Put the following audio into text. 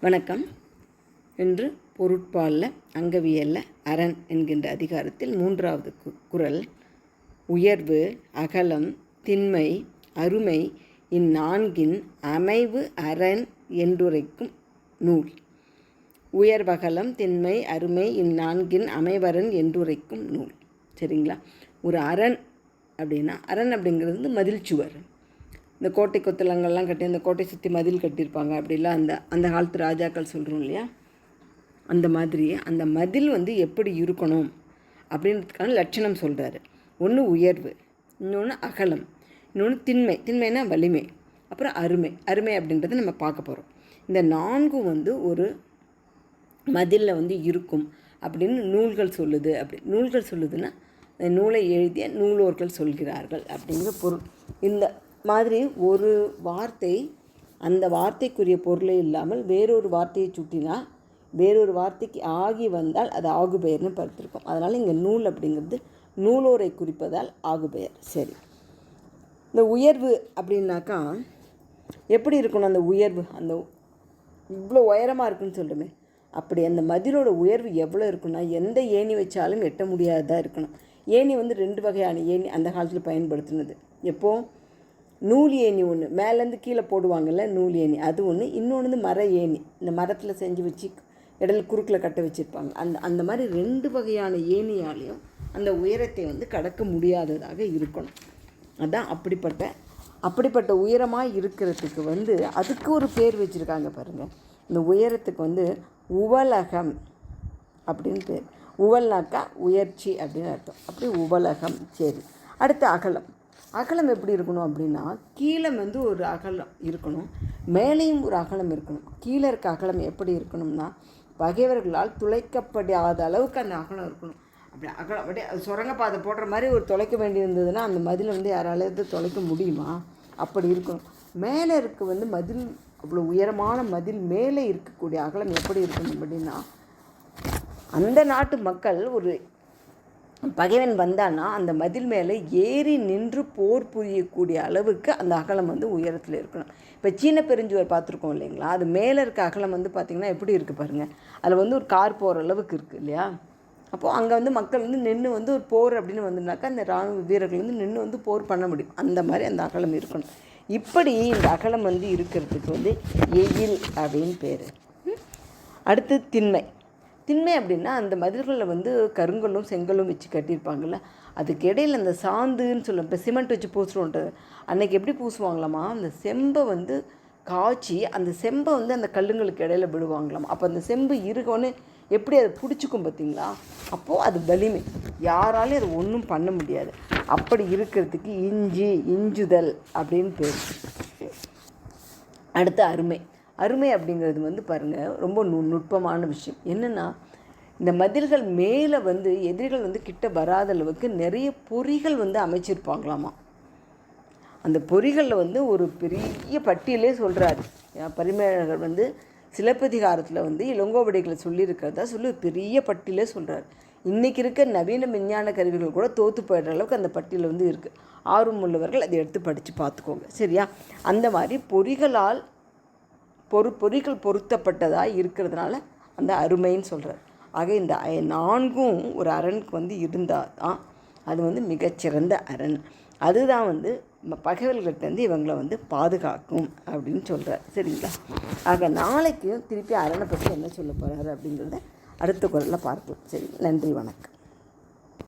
வணக்கம். என்று பொருட்பாலில் அங்கவியல்ல அரண் என்கின்ற அதிகாரத்தில் மூன்றாவது கு குரல். உயர்வு அகலம் திண்மை அருமை இந்நான்கின் அமைவு அரண் என்றுரைக்கும் நூல். உயர்வகலம் திண்மை அருமை இந்நான்கின் அமைவரன் என்றுரைக்கும் நூல். சரிங்களா? ஒரு அரண் அப்படின்னா அரண் அப்படிங்கிறது வந்து மதில் சுவர் இந்த கோட்டை கொத்தலங்கள்லாம் கட்டி அந்த கோட்டை சுற்றி மதில் கட்டியிருப்பாங்க. அப்படிலாம் அந்த அந்த காலத்து ராஜாக்கள் சொல்கிறோம் இல்லையா? அந்த மாதிரி அந்த மதில் வந்து எப்படி இருக்கணும் அப்படின்றதுக்கான லட்சணம் சொல்கிறாரு ஒன்று உயர்வு இன்னொன்று அகலம் இன்னொன்று திண்மை. திண்மைனா வலிமை அப்புறம் அருமை. அருமை அப்படின்றத நம்ம பார்க்க போகிறோம் இந்த நான்கும் வந்து ஒரு மதிலில் வந்து இருக்கும் அப்படின்னு நூல்கள் சொல்லுது. அப்படி நூல்கள் சொல்லுதுன்னா நூலை எழுதிய நூலோர்கள் சொல்கிறார்கள் அப்படிங்கிற பொருள். இந்த மாதிரி ஒரு வார்த்தை அந்த வார்த்தைக்குரிய பொருளே இல்லாமல் வேறொரு வார்த்தையை சுட்டினா வேறொரு வார்த்தைக்கு ஆகி வந்தால் அது ஆகுபெயர்னு பார்த்துருக்கோம். அதனால் இங்கே நூல் அப்படிங்கிறது நூலோரை குறிப்பதால் ஆகுபெயர். சரி. இந்த உயர்வு அப்படின்னாக்கா எப்படி இருக்கணும் அந்த உயர்வு? அந்த இவ்வளோ உயரமாக இருக்குன்னு சொல்லுமே. அப்படி அந்த மதிலோட உயர்வு எவ்வளோ இருக்குன்னா எந்த ஏணி வச்சாலும் எட்ட முடியாததாக இருக்கணும். ஏணி வந்து ரெண்டு வகையான ஏணி அந்த காலத்தில் பயன்படுத்தினது. எப்போது நூல் ஏணி ஒன்று மேலேருந்து கீழே போடுவாங்கள்ல நூல் ஏணி. அது ஒன்று இன்னொன்று வந்து மர ஏணி. இந்த மரத்தில் செஞ்சு வச்சு இடல் குறுக்கில் கட்ட வச்சுருப்பாங்க. அந்த அந்த மாதிரி ரெண்டு வகையான ஏணியாலையும் அந்த உயரத்தை வந்து கடக்க முடியாததாக இருக்கணும். அதான் அப்படிப்பட்ட அப்படிப்பட்ட உயரமாக இருக்கிறதுக்கு வந்து அதுக்கு ஒரு பேர் வச்சுருக்காங்க பாருங்கள் இந்த உயரத்துக்கு வந்து உவலகம் அப்படின்னு பேர். உவல்னாக்கா உயர்ச்சி அப்படின்னு அர்த்தம். அப்படி உவலகம் சரி. அடுத்து அகலம். அகலம் எப்படி இருக்கணும் அப்படின்னா கீழே வந்து ஒரு அகலம் இருக்கணும் மேலேயும் ஒரு அகலம் இருக்கணும். கீழே இருக்க அகலம் எப்படி இருக்கணும்னா பகைவர்களால் துளைக்கப்படாத அளவுக்கு அந்த அகலம் இருக்கணும். அப்படி அகலம் அப்படியே சுரங்கப்பாதை போடுற மாதிரி ஒரு தொலைக்க வேண்டியிருந்ததுன்னா அந்த மதில் வந்து யாராலையாவது தொலைக்க முடியுமா? அப்படி இருக்கணும். மேலே இருக்க வந்து மதில் அவ்வளோ உயரமான மதில் மேலே இருக்கக்கூடிய அகலம் எப்படி இருக்கணும் அப்படின்னா அந்த நாட்டு மக்கள் ஒரு பகைவன் வந்தான்னா அந்த மதில் மேலே ஏறி நின்று போர் புரியக்கூடிய அளவுக்கு அந்த அகலம் வந்து உயரத்தில் இருக்கணும். இப்போ சீன பெருஞ்சுவர் பார்த்துருக்கோம் இல்லைங்களா? அது மேலே இருக்க அகலம் வந்து பார்த்திங்கன்னா எப்படி இருக்குது பாருங்கள் அதில் வந்து ஒரு கார் போகிற அளவுக்கு இருக்குது இல்லையா? அப்போது அங்கே வந்து மக்கள் வந்து நின்று வந்து ஒரு போர் அப்படின்னு வந்துனாக்கா அந்த இராணுவ வீரர்கள் வந்து நின்று வந்து போர் பண்ண முடியும். அந்த மாதிரி அந்த அகலம் இருக்கணும். இப்படி இந்த அகலம் வந்து இருக்கிறதுக்கு வந்து எயில் அப்படின்னு பேர். அடுத்து திண்மை. திண்மை அப்படின்னா அந்த மதில்களில் வந்து கருங்கல்லும் செங்கல்லும் வச்சு கட்டியிருப்பாங்கள்ல அதுக்கு இடையில் அந்த சாந்துன்னு சொல்லுவோம் இப்போ சிமெண்ட் வச்சு பூசுகிறோன்ட்டு அன்றைக்கி எப்படி பூசுவாங்களாமா? அந்த செம்பை வந்து காய்ச்சி அந்த செம்பை வந்து அந்த கல்லுங்களுக்கு இடையில விடுவாங்களாம்? அப்போ அந்த செம்பு இருக்கோன்னு எப்படி அதை பிடிச்சிக்கும் பார்த்தீங்களா? அப்போது அது வலிமை. யாராலையும் அதை ஒன்றும் பண்ண முடியாது. அப்படி இருக்கிறதுக்கு இஞ்சி இஞ்சுதல் அப்படின்னு பேர். அடுத்து அருமை. அருமை அப்படிங்கிறது வந்து பாருங்கள் ரொம்ப நு நுட்பமான விஷயம். என்னென்னா இந்த மதில்கள் மேலே வந்து எதிரிகள் வந்து கிட்ட வராத அளவுக்கு நிறைய பொறிகள் வந்து அமைச்சிருப்பாங்களாமா. அந்த பொறிகளில் வந்து ஒரு பெரிய பட்டியலே சொல்கிறாரு பரிமேழகர் வந்து சிலப்பதிகாரத்தில் வந்து இளங்கோவடிகளை சொல்லியிருக்கிறதா சொல்லி பெரிய பட்டியலே சொல்கிறார் இன்றைக்கி இருக்க நவீன விஞ்ஞான கருவிகள் கூட தோற்று போயிடுற அளவுக்கு அந்த பட்டியலில் வந்து இருக்குது ஆர்வம் உள்ளவர்கள் அதை எடுத்து படித்து பார்த்துக்கோங்க. சரியா? அந்த மாதிரி பொறிகளால் பொறு பொறிகள் பொருத்தப்பட்டதாக இருக்கிறதுனால அந்த அருமைன்னு சொல்கிறார் ஆக இந்த நான்கும் ஒரு அரணுக்கு வந்து இருந்தால் தான் அது வந்து மிகச்சிறந்த அரண். அதுதான் வந்து பகைவர்கள்ட்டேருந்து இவங்களை வந்து பாதுகாக்கும் அப்படின்னு சொல்கிறார் சரிங்களா? ஆக நாளைக்கு திருப்பி அரணை பற்றி என்ன சொல்ல போகிறாரு அப்படிங்கிறத அடுத்த குரலில் பார்க்கலாம் சரி நன்றி வணக்கம்.